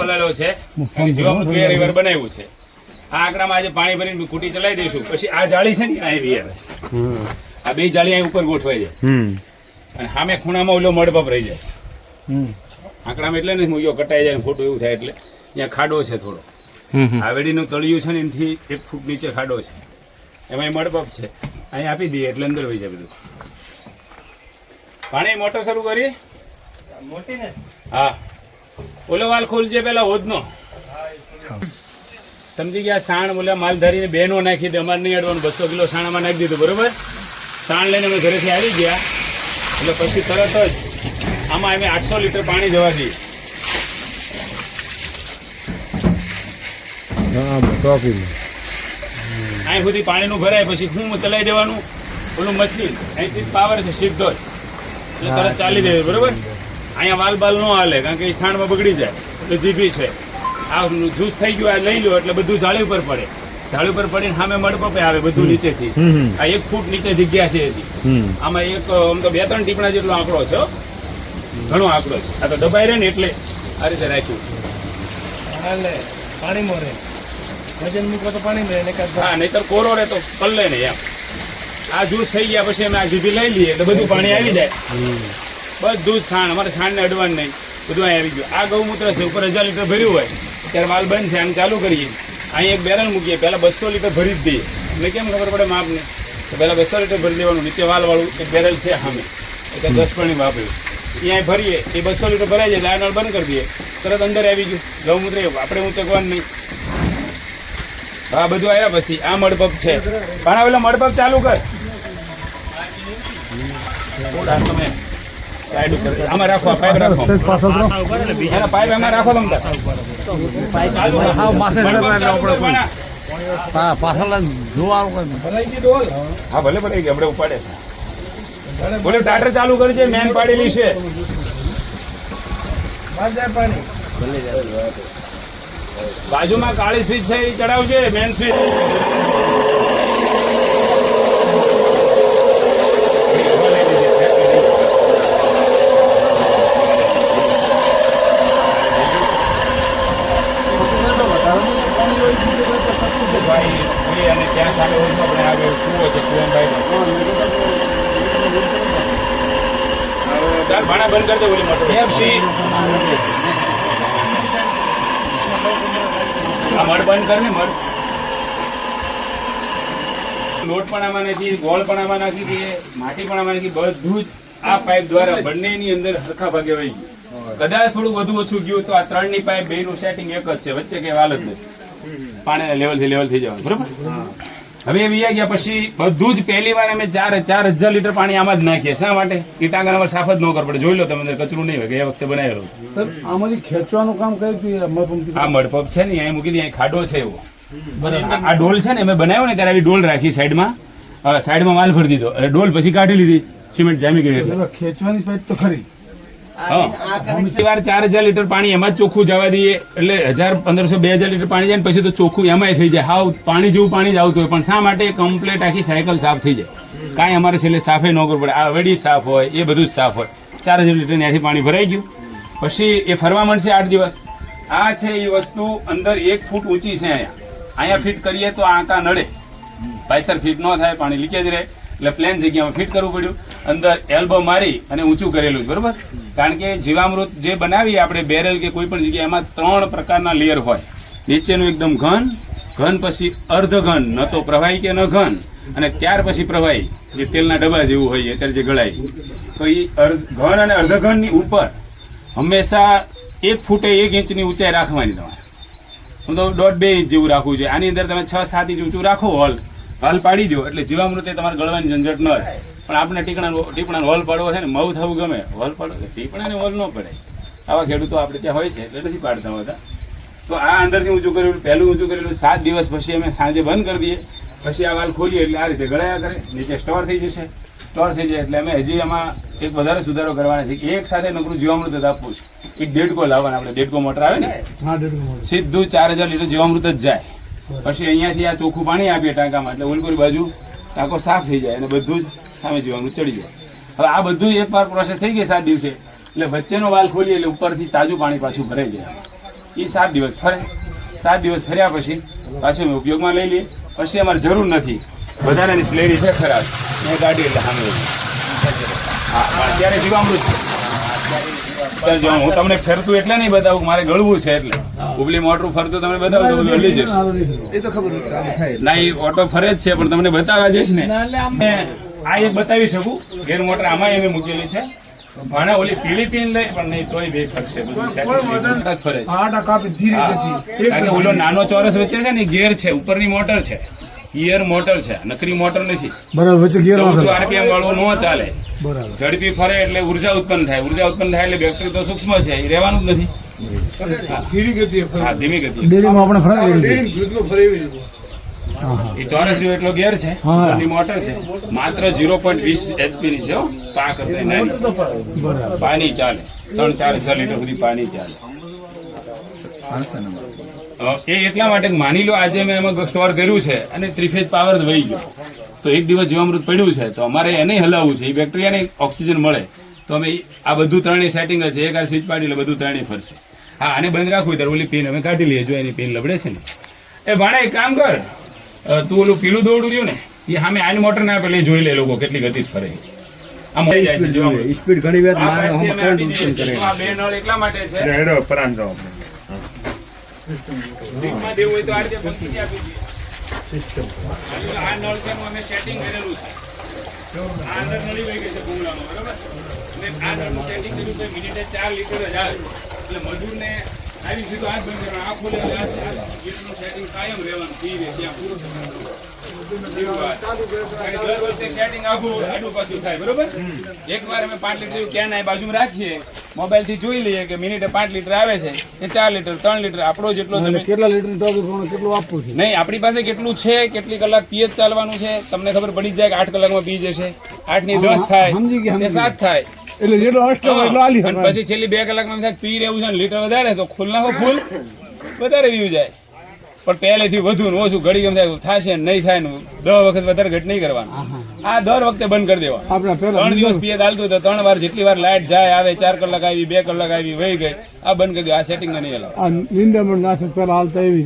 ખોલાયેલો છે. જીવામૃત બે રવિવાર બનાવ્યું છે. આ આંકડામાં આજે પાણી ભરીને કુટી ચલાવી દઈશું. પછી આ જાળી છે ને આ એવી આવે છે આ બે જાળી અહીં ઉપર ગોઠવાઈ જાય. અને સામે ખૂણામાં ઓલો મડપપ રહી જાય. છે આંકડામાં એટલે ને મૂક્યો કટાઈ જાય ખોટું એવું થાય એટલે. ત્યાં ખાડો છે થોડો. હમ આવેડીનું તળિયું છે ને એનાથી એક ફૂટ નીચે ખાડો છે. એમાં એ મડપપ છે. અહીં આપી દઈએ એટલે અંદર વહી જાય બધું. પાણી મોટર શરૂ કરીએ? હા. ઓલો વાલ ખોલજે પેલા હોદનો. સમજી ગયા સાણ બોલે માલ ધરીને બેનો નાખી દે અમારે નહીં અડવાનું બસો કિલો સાણામાં નાખી દીધું બરોબર? સાણ લઈને અમે ઘરેથી આવી ગયા. એટલે પછી તરત જ આમાં અમે આઠસો લીટર પાણી જવા દઈએ. અહીં સુધી પાણીનું ભરાય પછી હું ચલાવી દેવાનું? ઓલું મશીન અહીંથી પાવર છે સીધો જ. એટલે તરત ચાલી દેવું બરોબર? અહીંયા વાલ બાલ ન હાલે કારણ કે એ છાણમાં બગડી જાય એટલે જીભી છે. આ જ્યુસ થઈ ગયું આ લઈ લો એટલે બધું જાળી ઉપર પડે. જાળી ઉપર પડીને સામે મડપપે આવે બધું નીચેથી. આ એક ફૂટ નીચે જગ્યા છે હજી આમાં એક આમ તો બે ત્રણ ટીપણા જેટલો આંકડો છે ઘણો આંકડો છે. આ તો દબાઈ રહે ને એટલે આ રીતે રાખ્યું છે. પાણી મોરે વજન મૂકો તો પાણી રહે ને હા નહીતર કોરો રહે તો પલ્લે નહીં એમ. આ જ્યુસ થઈ ગયા પછી અમે આ જીભી લઈ લઈએ એટલે બધું પાણી આવી જાય. બધું છાણ અમારે છાણને અડવાનું નહીં. બધું અહીં આવી ગયું. આ ગૌમૂત્ર છે ઉપર હજાર લીટર ભર્યું હોય ત્યારે માલ બંધ છે આને ચાલુ કરીએ. અહીં એક બેરલ મૂકીએ પહેલાં બસો લીટર ભરી જ દઈએ. એટલે કેમ ખબર પડે માપને? તો પહેલાં બસો લીટર ભરી દેવાનું નીચે વાલવાળું એક બેરલ છે સામે. એટલે દસ પાણી વાપર્યું અહીંયા ભરીએ એ બસો લીટર ભરાઈ જાય નળ બંધ કરી દઈએ. તરત અંદર આવી ગયું. ગૌમૂત્ર આપણે ઊંચકવાનું નહીં. આ બધું આવ્યા પછી આ મડપપ છે. પણ પેલા મડપપ ચાલુ કર. તમે સાઈડ ઉપર આમાં રાખો આ પાઇપ રાખો. પાઇપ એમાં રાખો તમે હા, પાછળ જોવાનું હા ભલે ભલે આપણે ઉપાડે છે. બોલે ટાટર ચાલુ કરજે મેન પાડેલી છે. બાજુમાં કાળી સ્વીચ છે એ ચડાવજે મેન સ્વીચ ભાઈ અને ત્યાં સામે આપણે આગળ કૂવો છે કુવનભાઈ ચાલ ભાણા બંધ કરી દે ઓલી મોટો. આ મળ બંધ કર ને મળ. લોટ પણ આમાં નાખી ગોળ પણ આમાં નાખી દઈએ માટી પણ આમાં નાખી બધું જ આ પાઇપ દ્વારા બંનેની અંદર સરખા ભાગે વહી ગયું. કદાચ થોડું વધુ ઓછું ગયું તો આ ત્રણની પાઇપ બેનું સેટિંગ એક જ છે વચ્ચે કઈ વાલ જ નથી. પાણીના લેવલથી લેવલ થઈ જવાનું બરોબર? હવે એ વીયા ગયા પછી બધું જ પહેલી વાર અમે ચાર ચાર હજાર લીટર પાણી આમાં જ નાખીએ શા માટે? ઈટાંગણ અમારે સાફ જ ન કરવું પડે. જોઈ લો તમે કચરું નહીં હોય કે એ વખતે બનાવેલું. સર આમાંથી ખેંચવાનું કામ કયું? આ મડપપ છે ને અહીંયા મૂકી દઈએ અહીં ખાડો છે એવો. આ આ ડોલ છે ને મેં બનાવ્યો ને ત્યારે આવી ડોલ રાખી સાઈડમાં. સાઈડમાં માલ ભરી દીધો. અને ડોલ પછી કાઢી લીધી સિમેન્ટ જામી ગઈ ખેંચવાની પેટ તો ખરી. વાર ચાર હજાર લીટર પાણી એમાં જ ચોખ્ખું જવા દઈએ. એટલે હજાર પંદરસો બે હજાર લીટર પાણી જાય ને પછી તો ચોખ્ખું એમાંય થઈ જાય. હાવ પાણી જેવું પાણી જ આવતું હોય. પણ શા માટે કમ્પ્લેટ આખી સાયકલ સાફ થઈ જાય? કાંઈ અમારે છેલ્લે સાફે ન કરવું પડે. આ વડી સાફ હોય, એ બધું જ સાફ હોય. ચાર હજાર લીટર ત્યાંથી પાણી ભરાઈ ગયું. પછી એ ફરવા મળશે આઠ દિવસ. આ છે એ વસ્તુ અંદર એક ફૂટ ઊંચી છે અહીંયા. અહીંયા ફિટ કરીએ તો આંકા નડે. પાયસર ફિટ ન થાય, પાણી લીકેજ રહે. એટલે પ્લેન જગ્યામાં ફિટ કરવું પડ્યું. અંદર એલ્બો મારી અને ઊંચું કરેલું, બરાબર? કારણ કે જીવામૃત જે બનાવીએ આપણે, બેરલ કે કોઈ પણ જગ્યાએ, એમાં ત્રણ પ્રકારના લેયર હોય. નીચેનું એકદમ ઘન ઘન પછી અર્ધ ઘન, ન તો પ્રવાહી કે ન ઘન, અને ત્યાર પછી પ્રવાહી, જે તેલના ડબ્બા જેવું હોય અત્યારે જે ગળાય. તો એ અર્ધ ઘન અને અર્ધઘનની ઉપર હંમેશા એક ફૂટે એક ઇંચની ઊંચાઈ રાખવાની તમારે. તો દોઢ બે ઇંચ જેવું રાખવું જોઈએ. આની અંદર તમે છ સાત ઇંચ ઊંચું રાખો હોલ હોલ પાડી દો એટલે જીવામૃતે તમારે ગળવાની ઝંઝટ ન રહે. પણ આપણે ટીકણા ટીપણા હોલ પાડવો છે ને મઉ થવું ગમે. હોલ પાડવો ટીપણાને હોલ ન પડે. આવા ખેડૂતો આપણે ત્યાં હોય છે એટલે નથી પાડતા હોતા. તો આ અંદરથી ઊંચું કરેલું પહેલું ઊંચું કરેલું સાત દિવસ પછી અમે સાંજે બંધ કરી દઈએ. પછી આ વાલ ખોલીએ એટલે આ રીતે ગળાયા કરે. નીચે સ્ટોર થઈ જશે. સ્ટોર થઈ જાય એટલે અમે હજી એમાં એક વધારે સુધારો કરવાના છે કે એક સાથે નકરું જીવામૃત જ આપવું છે. એક દેડકો લાવવાના આપણે દેડકો મોટર આવે ને? સીધું ચાર હજાર લીટર જીવામૃત જ જાય. પછી અહીંયાથી આ ચોખ્ખું પાણી આપીએ ટાંકામાં, એટલે ઉલપુરી બાજુ ટાંકો સાફ થઈ જાય અને બધું જ સામે જીવાનું ચડી જાય. હવે આ બધું એક વાર પ્રોસેસ થઈ ગઈ સાત દિવસે, એટલે વચ્ચેનો વાલ ખોલીએ એટલે ઉપરથી તાજું પાણી પાછું ભરાઈ જાય. એ સાત દિવસ ફરે. સાત દિવસ ફર્યા પછી પાછું અમે ઉપયોગમાં લઈ લઈએ. પછી અમારે જરૂર નથી. વધારાની સ્લેરી છે ખરાબ. મેં કાઢી એટલે સામે હા અત્યારે જીવામૃત છે. જો હું તમને ફરતું એટલે નહીં બતાવું મારે ગળવું છે એટલે. ઉપલી મોટરું ફરતું તમને બતાવું તો એ તો ખબર ના એ ઓટો ફરે જ છે પણ તમને બતાવવા જઈશ ને. ને આ એક બતાવી શકું ગેર મોટર આમાં એમ મૂકેલી છે. ભાણા ઓલી પીળી પીન લઈ પણ નહીં તોય બે ફરશે બધું ફરે છે. ઓલો નાનો ચોરસ વચ્ચે છે ને ગેર છે ઉપરની મોટર છે. ઈયર મોટર છે નકરી મોટર નથી. બરાબર વચ્ચે ગિયર આરપીએમ વાળો ન ચાલે. બરાબર. ઝડપી ફરે એટલે ઊર્જા ઉત્પન્ન થાય. ઊર્જા ઉત્પન્ન થાય એટલે બેક્ટેરિયા તો સૂક્ષ્મ છે એ રહેવાનું જ નથી. હા. ધીમી ગતિ ડેરીમાં આપણે ફરાવી એ ચોરસ એટલો ગેર છે. મોટર છે. માત્ર ઝીરો પોઈન્ટ વીસ એચપી ની છે પાક છે. પાણી ચાલે. ત્રણ ચાર હજાર લીટર સુધી પાણી ચાલે. એ એટલા માટે માની લો આજે મેં એમાં સ્ટોર કર્યું છે અને ત્રિફેજ પાવર વહી ગયો. તો એક દિવસ જીવામૃત પડ્યું છે તો અમારે એને હલાવવું છે. એ બેક્ટેરિયાને ઓક્સિજન મળે. તો અમે આ બધું ત્રણેય સેટિંગ છે. એક આ સ્વિચ પાડી એટલે બધું ત્રણેય ફરશે. હા આને બંધ રાખવું ત્યારે ઓલી પિન અમે કાઢી લઈએ. જો એની પિન લબડે છે ને. એ ભાણા એક કામ કર. તું ઓલું પીલું દોડું રહ્યું ને એ સામે આની મોટર ના પેલી જોઈ લે લોકો કેટલી ગતિ ફરે. આમ થઈ જાય છે જીવામૃત. સ્પીડ ઘણી વાર મારે પાઇપથી કરંટ ઉત્પન્ન કરે આ બે નળ એટલા માટે છે. હેડો પરાન જાઓ. ડ્રીપમાં દેવું હોય તો આ રીતે પંક્તિથી આપી દઈએ. એટલે આ નળ છે એનું અમે સેટિંગ કરેલું છે. આ અંદર નળી વહી ગઈ છે ભૂંગળામાં, બરાબર અને આ નળનું સેટિંગ કર્યું તો મિનિટે ચાર લીટર જ આવે. એટલે મજૂરને આવી સીધો હાથ બંધ કરવાનો, આ ખોલે લીટરનું કાયમ રહેવાનું. પી ત્યાં પૂરું થવાનું. setting આખું આડું પાછું થાય, બરોબર? એકવાર અમે પાંચ લીટર ક્યાં ના બાજુમાં રાખીએ મોબાઈલથી જોઈ લઈએ કે મિનિટે પાંચ લીટર આવે છે એ ચાર લીટર ત્રણ લીટર આપણો જેટલો કેટલા લીટર કેટલું આપવું છે? નહીં આપણી પાસે કેટલું છે કેટલી કલાક પીએચ ચાલવાનું છે તમને ખબર પડી જાય કે આઠ કલાકમાં પી જશે. આઠની દસ થાય સાત થાય. એટલે જેટલો અને પછી છેલ્લી બે કલાકમાં પી રહેવું છે લીટર વધારે તો ખુલ નાખો ફૂલ વધારે વ્યૂ જાય. પણ પહેલેથી વધુ ને ઓછું ઘડી ગમ થાય થશે નહીં થાય ને દસ વખત વધારે ઘટ નહીં કરવાનું. આ દર વખતે બંધ કરી દેવાનું. આપણે ત્રણ દિવસ પીએ ચાલતું તો ત્રણ વાર જેટલી વાર લાઇટ જાય આવે ચાર કલાક આવી બે કલાક આવી વહી ગઈ આ બંધ કરી દે આ સેટિંગ નહીં હલાવ આ નિંદામણ નાખે પેલા હાલતા એવી